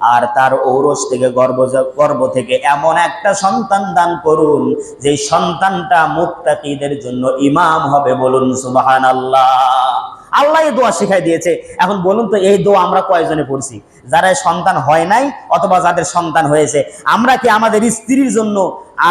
আর তার ঔরস থেকে গর্ব গর্ব থেকে এমন একটা সন্তান দান করুন যে সন্তানটা মুক্তাকিদের জন্য ইমাম হবে বলুন সুবাহান আল্লাহ আল্লাহ এই দোয়া শিখাই দিয়েছে। এখন বলুন তো, এই দোয়া আমরা কয়জনে পড়ছি? যারা সন্তান হয় নাই অথবা যাদের সন্তান হয়েছে, আমরা কি আমাদের স্ত্রীর জন্য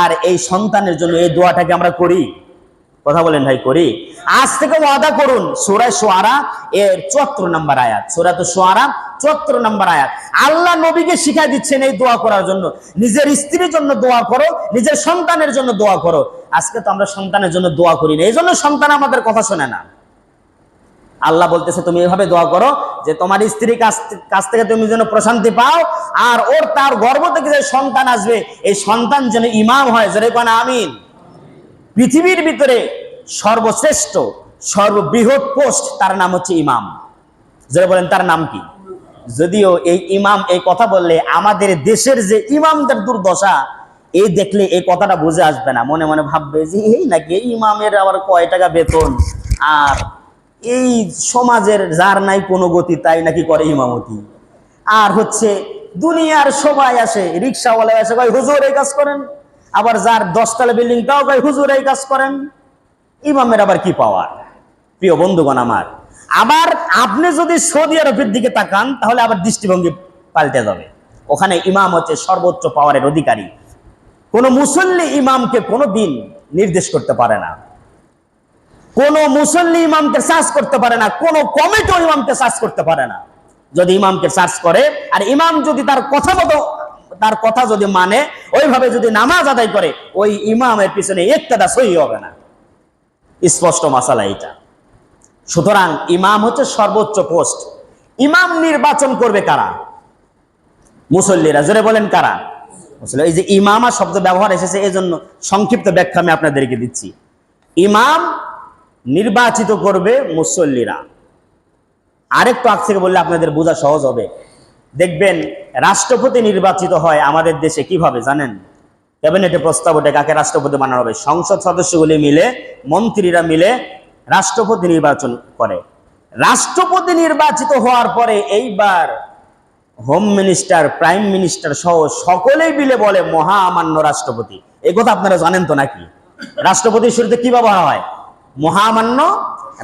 আর এই সন্তানের জন্য এই দোয়াটাকে আমরা করি? কথা বলেন ভাই, করি। আজ থেকে ওয়াদা করুন সুরায় সোয়ারা এর চুয়াত্তর নম্বর আয়াত। সুরা তো সোয়ারা, চুয়াত্তর নম্বর আয়াত। আল্লাহ নবীকে শিখাই দিচ্ছেন এই দোয়া করার জন্য। নিজের স্ত্রীর জন্য দোয়া করো, নিজের সন্তানের জন্য দোয়া করো। আজকে তো আমরা সন্তানের জন্য দোয়া করি না, এই জন্য সন্তান আমাদের কথা শোনে না। আল্লাহ বলতেছে, তুমি এভাবে দোয়া করো যে তোমার স্ত্রীর কাছ কাছ থেকে তুমি যেন প্রশান্তি পাও, আর ওর তার গর্ব থেকে যে সন্তান আসবে, এই সন্তান যেন ইমাম হয়। যেন আমিন। পৃথিবীর ভিতরে সর্বশ্রেষ্ঠ, সর্ববৃহৎ পোস্ট, তার নাম হচ্ছে ইমাম। যারা বলেন, তার নাম কি? যদিও এই ইমাম এই কথা বললে আমাদের দেশের যে ইমামদের দুর্দশা, এই দেখলে এই কথাটা বুঝে আসবে না। মনে মনে ভাববে যে, এই নাকি এই ইমামের আবার কয় টাকা বেতন? আর এই সমাজের যার নাই কোনো গতি, তাই নাকি করে ইমামতি। আর হচ্ছে দুনিয়ার সবাই আসে রিক্সাওয়ালা আসে, কয়, হুজুর, এই কাজ করেন? আবার যার দশতলা বিল্ডিং তাও কয় হুজুর এই কাজ করেন। ইমামের আবার কি পাওয়ার? প্রিয় বন্ধুগণ আমার, আবার আপনি যদি সৌদি আরবের দিকে তাকান, তাহলে আবার দৃষ্টিভঙ্গি পাল্টে যাবে। ওখানে ইমাম হচ্ছে সর্বোচ্চ পাওয়ারের অধিকারী। কোন মুসল্লি ইমামকে কোনো দিন নির্দেশ করতে পারে না। কোন মুসল্লি ইমামকে সার্চ করতে পারে না, কোন কমিটিও ইমামকে সার্চ করতে পারে না। যদি ইমামকে সার্চ করে, আর ইমাম যদি তার কথা মতো তার কথা যদি মানে ওইভাবে যদি নামাজ আদায় করে, ওই ইমামের পিছনে একটাটা সহি হবে না। স্পষ্ট মাসালা এটা সুতরাং ইমাম হচ্ছে সর্বোচ্চ পোস্ট। ইমাম নির্বাচন করবে কারা? মুসল্লিরা। জোরে বলেন কারা? এই যে ইমামা শব্দ ব্যবহার এসেছে এই জন্য সংক্ষিপ্ত ব্যাখ্যা আমি আপনাদেরকে দিচ্ছি। ইমাম নির্বাচিত করবে মুসল্লিরা। আরেকটু আগ থেকে বললে আপনাদের বোঝা সহজ হবে। দেখবেন, রাষ্ট্রপতি নির্বাচিত হয় আমাদের দেশে কীভাবে, জানেন? ক্যাবিনেটে প্রস্তাব ওঠে কাকে রাষ্ট্রপতি বানানো হবে? সংসদ সদস্যগুলি মিলে, মন্ত্রীরা মিলে রাষ্ট্রপতি নির্বাচন করে। রাষ্ট্রপতি নির্বাচিত হওয়ার পরে এইবার হোম মিনিস্টার প্রাইম মিনিস্টার সহ সকলেই মিলে বলে মহা মহামান্য রাষ্ট্রপতি। এই কথা আপনারা জানেন তো নাকি? রাষ্ট্রপতির শুরুতে কি ব্যবহার হয়? মহামান্য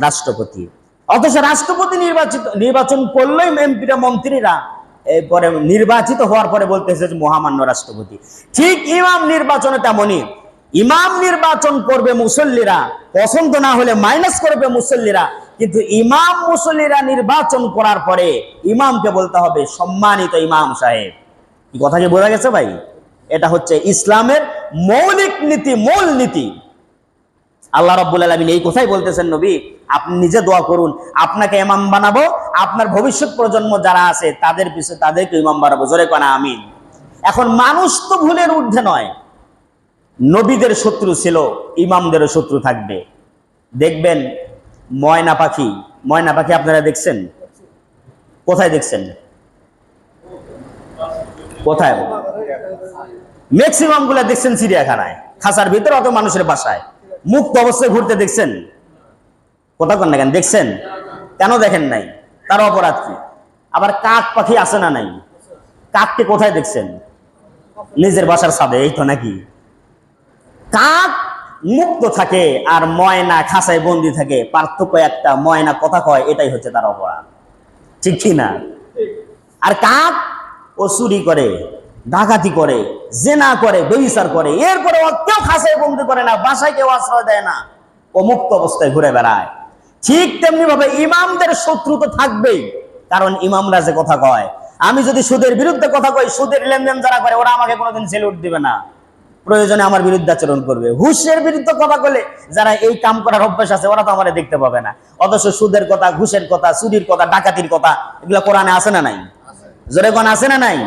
রাষ্ট্রপতি। অথচ রাষ্ট্রপতি নির্বাচিত, নির্বাচন করলেই এমপিরা, মন্ত্রীরা এরপরে নির্বাচিত হওয়ার পরে বলতেছে যে মহামান্য রাষ্ট্রপতি। ঠিক ইমাম নির্বাচনে তেমনই। ইমাম নির্বাচন করবে মুসল্লিরা, পছন্দ না হলে মাইনাস করবে মুসল্লিরা, কিন্তু ইমাম মুসল্লিরা নির্বাচন করার পরে ইমামকে বলতে হবে সম্মানিত ইমাম সাহেব। কথা কি বোঝা গেছে ভাই? এটা হচ্ছে ইসলামের মৌলিক নীতি, মূল নীতি। আল্লাহ রব্বুল আলমিন এই কথাই বলতেছেন নবী, আপনি নিজে দোয়া করুন, আপনাকে ইমাম বানাবো, আপনার ভবিষ্যৎ প্রজন্ম যারা আছে তাদের পিছনে তাদেরকে ইমাম বানাবো। জোরে কানা, আমিন। এখন মানুষ তো ভুলের ঊর্ধ্বে নয়। নবীদের শত্রু ছিল, ইমামদেরও শত্রু থাকবে। দেখবেন, ময়না পাখি ময়না পাখি আপনারা দেখছেন? কোথায় দেখছেন? কোথায়? ম্যাক্সিমামগুলা দেখছেন চিড়িয়াখানায় খাসার ভিতরে অত মানুষের বাসায়। মুক্ত অবস্থায় ঘুরতে দেখছেন? কোথা কোন না কেন? দেখছেন? কেন দেখেন নাই? তার অপরাধ কি? আবার কাক পাখি আছে না নাই? কাককে কোথায় দেখছেন? নিজের বাসার ছাদে, এই তো নাকি? কাক মুক্ত থাকে আর ময়না খাসায় বন্দি থাকে। পার্থক্য একটা, ময়না কথা কয়, এটাই হচ্ছে তার অপরাধ। ঠিক কি না? আর কাক ও চুরি করে। ডাকাতি করে, জেনা করে বেবিচার করে, এরপরে কেউ খাসায় বন্দি করে না, বাসায় কেউ আশ্রয় দেয় না। ও মুক্ত অবস্থায় ঘুরে বেড়ায়। ঠিক তেমনি ভাবে ইমামদের শত্রু তো থাকবেই, কারণ ইমামরা যে কথা কয়, আমি যদি সুদের বিরুদ্ধে কথা কই, সুদের লেনদেন যারা করে, ওরা আমাকে কোনোদিন সেলুট দিবে না। প্রয়োজনে আমার বিরুদ্ধে আচরণ করবে। হুশের বিরুদ্ধে কথা বলে যারা এই কাম করার অভ্যাস আছে, ওরা তো আমার দেখতে পাবে না। অথচ সুদের কথা, ঘুষের কথা, চুরির কথা, ডাকাতির কথা, এগুলো কোরআনে আছে না নাই? জোরে কোন আছে না নাই?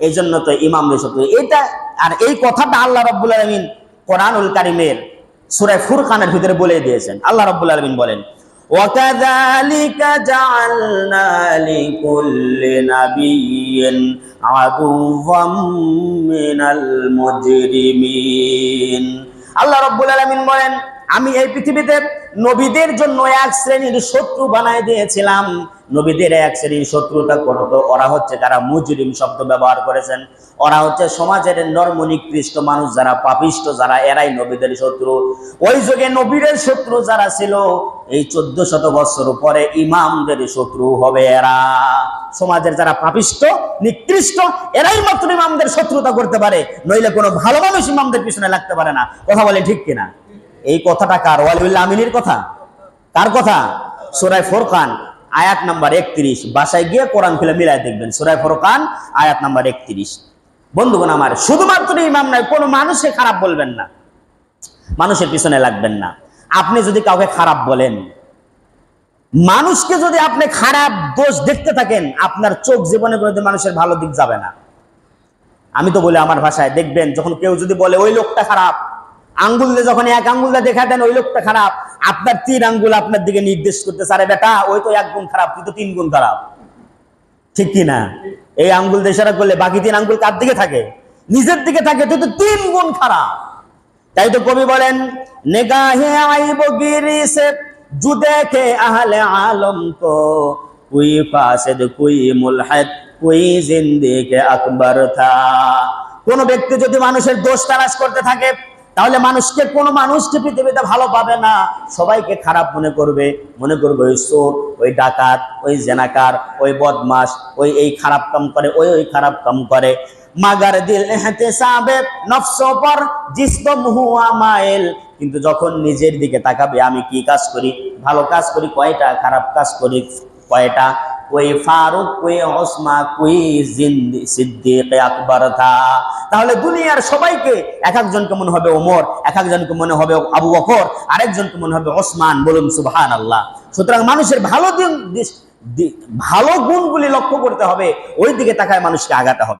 এই জন্য তো ইমামদের শত্রু এটা আর এই কথাটা আল্লাহ রব্বুল আলমিন কোরআনুল কারিমের সূরা ফুরকানের ভিতরে বলে দিয়েছেন আল্লাহ রাব্বুল আলামিন বলেন وكذلك جعلنا لكل نبي عدوا من المجرمين আল্লাহ রাব্বুল আলামিন বলেন আমি এই পৃথিবীতে নবীদের জন্য এক শ্রেণির শত্রু বানায় দিয়েছিলাম। নবীদের এক শ্রেণির শত্রুতা করতো। ওরা হচ্ছে তারা মুজরিম শব্দ ব্যবহার করেছেন। ওরা হচ্ছে সমাজের নর্ম নিকৃষ্ট মানুষ যারা পাপিষ্ট, যারা এরাই নবীদের শত্রু। ওই যুগে নবীদের শত্রু যারা ছিল, এই চোদ্দ শত বছর পরে ইমামদের শত্রু হবে এরা। সমাজের যারা পাপিষ্ট, নিকৃষ্ট, এরাই মাত্র ইমামদের শত্রুতা করতে পারে। নইলে কোনো ভালো মানুষ ইমামদের পিছনে লাগতে পারে না। কথা বলে ঠিক কিনা? এই কথাটা কার? ওয়ালিউল্লাহ আমিনের কথা? কার কথা? সুরায় ফোরকান, আয়াত নাম্বার একত্রিশ। বাসায় গিয়ে কোরআন খুলে মিলাই দেখবেন। সুরায় ফোরকান, আয়াত নাম্বার একত্রিশ। বন্ধুগণ আমার, শুধুমাত্র ইমাম নয়, কোনো মানুষে খারাপ বলবেন না। মানুষের পিছনে লাগবেন না। আপনি যদি কাউকে খারাপ বলেন, মানুষকে যদি আপনি খারাপ দোষ দেখতে থাকেন, আপনার চোখ জীবনে কোনোদিন মানুষের ভালো দিক যাবে না। আমি তো বলি আমার ভাষায়, দেখবেন যখন কেউ যদি বলে, ওই লোকটা খারাপ। আঙ্গুল দিয়ে যখন এক আঙ্গুল দিয়ে দেখা দেন, ওই লোকটা খারাপ। আপনার তিন আঙ্গুল আপনার দিকে নির্দেশ করতে আরে বেটা, ওই তো এক গুণ খারাপ, তুই তো তিন গুণ খারাপ। ঠিক কি না এই আঙ্গুল দিয়ে করলে বাকি তিন আঙ্গুল কার দিকে থাকে? নিজের দিকে থাকে, তুই তো তিন গুণ খারাপ। তাই তো কবি বলেন, নেগাহে আইব গিরি সে জু দেখে আহলে আলম কো। কুই ফাসিদ, কুই মুলহাদ, কুই জিন্দিকে আকবর থা। কোন ব্যক্তি যদি মানুষের দোষ তালাশ করতে থাকে তাহলে মানুষকে, কোন মানুষকে পৃথিবীতে ভালো পাবে না। সবাইকে খারাপ মনে করবে। মনে করবে ওই চোর, ওই ডাকাত, ওই জেনাকার, ওই বদমাস ওই এই খারাপ কাম করে, ওই ওই খারাপ কাম করে। মাগার দিল এহতেসাবে, নফস পর জিস্তম মাইল কিন্তু যখন নিজের দিকে তাকাবে, আমি কি কাজ করি? ভালো কাজ করি, কয়টা? খারাপ কাজ করি, কয়টা? ওসমা সিদ্দিক, আকবর তাহলে দুনিয়ার সবাইকে এক একজনকে মনে হবে ওমর, এক একজনকে মনে হবে আবু বকর, আরেকজনকে মনে হবে ওসমান, বলুন সুবহান আল্লাহ সুতরাং মানুষের ভালো দিন ভালো গুণগুলি লক্ষ্য করতে হবে ওই দিকে তাকায় মানুষকে আগাতে হবে।